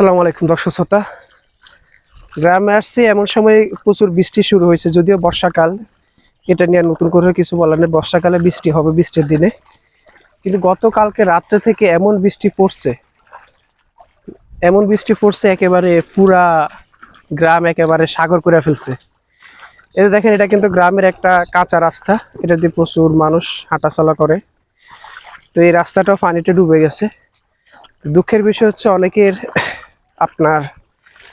আসসালামু আলাইকুম দর্শক শ্রোতা। গ্রামে আসছি, এমন সময় প্রচুর বৃষ্টি শুরু হয়েছে, যদিও বর্ষাকাল। এটা নিয়ে নতুন করে কিছু বলার নেই, বর্ষাকালে বৃষ্টি হবে বৃষ্টির দিনে। কিন্তু গতকালকে রাত্রে থেকে এমন বৃষ্টি পড়ছে, এমন বৃষ্টি পড়ছে একেবারে পুরা গ্রাম একেবারে সাগর করে ফেলছে। এটা দেখেন, এটা কিন্তু গ্রামের একটা কাঁচা রাস্তা, এটা দিয়ে প্রচুর মানুষ হাঁটাচলা করে। তো এই রাস্তাটাও পানিতে ডুবে গেছে। দুঃখের বিষয় হচ্ছে, অনেকের আপনার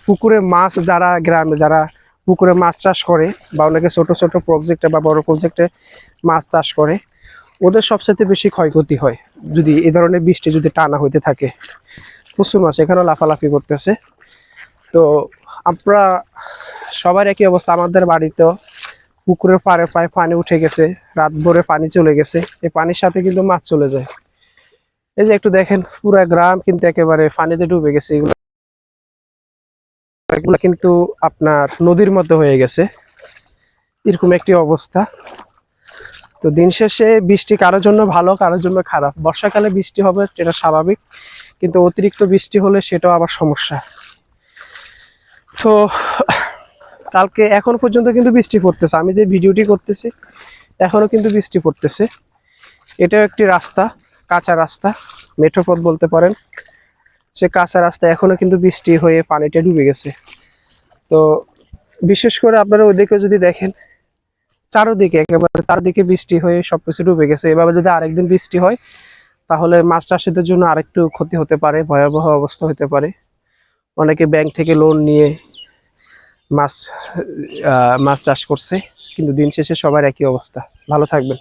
পুকুরে মাছ যারা গ্রামে, যারা পুকুরে মাছ চাষ করে বা অনেকে ছোট ছোট প্রজেক্টে বা বড় প্রজেক্টে মাছ চাষ করে, ওদের সবচেয়ে বেশি ক্ষয়ক্ষতি হয় যদি এ ধরনের বৃষ্টি যদি টানা হইতে থাকে। প্রচুর মাছ এখানেও লাফালাফি করতেছে। তো আমরা সবার একই অবস্থা, আমাদের বাড়িতেও পুকুরের পাড়ে পায়ে পানি উঠে গেছে, রাত ভোরে পানি চলে গেছে, এই পানির সাথে কিন্তু মাছ চলে যায়। এই যে একটু দেখেন, পুরো গ্রাম কিন্তু একেবারে পানিতে ডুবে গেছে, এগুলো এগুলো কিন্তু আপনার নদীর মধ্যে হয়ে গেছে। এরকম একটি অবস্থা। তো দিন শেষে বৃষ্টি কারোর জন্য ভালো, কারোর জন্য খারাপ। বর্ষাকালে বৃষ্টি হবে এটা স্বাভাবিক। কিন্তু অতিরিক্ত বৃষ্টি হলে সেটাও আবার সমস্যা। তো কালকে এখন পর্যন্ত কিন্তু বৃষ্টি পড়তেছে। আমি যে ভিডিওটি করতেছি, এখনও কিন্তু বৃষ্টি পড়তেছে। এটাও একটি রাস্তা, কাঁচা রাস্তা। মেঠো পথ বলতে পারেন। সে কাঁচা রাস্তা এখনও কিন্তু বৃষ্টি হয়ে পানিটা ডুবে গেছে। তো বিশেষ করে আপনারা ওদিকে যদি দেখেন, চারোদিকে একেবারে চারদিকে বৃষ্টি হয়ে সব কিছু ডুবে গেছে। এভাবে যদি আরেকদিন বৃষ্টি হয়, তাহলে মাছ চাষিদের জন্য আরেকটু ক্ষতি হতে পারে, ভয়াবহ অবস্থা হতে পারে। অনেকে ব্যাংক থেকে লোন নিয়ে মাছ মাছ চাষ করছে, কিন্তু দিন শেষে সবার একই অবস্থা। ভালো থাকবেন।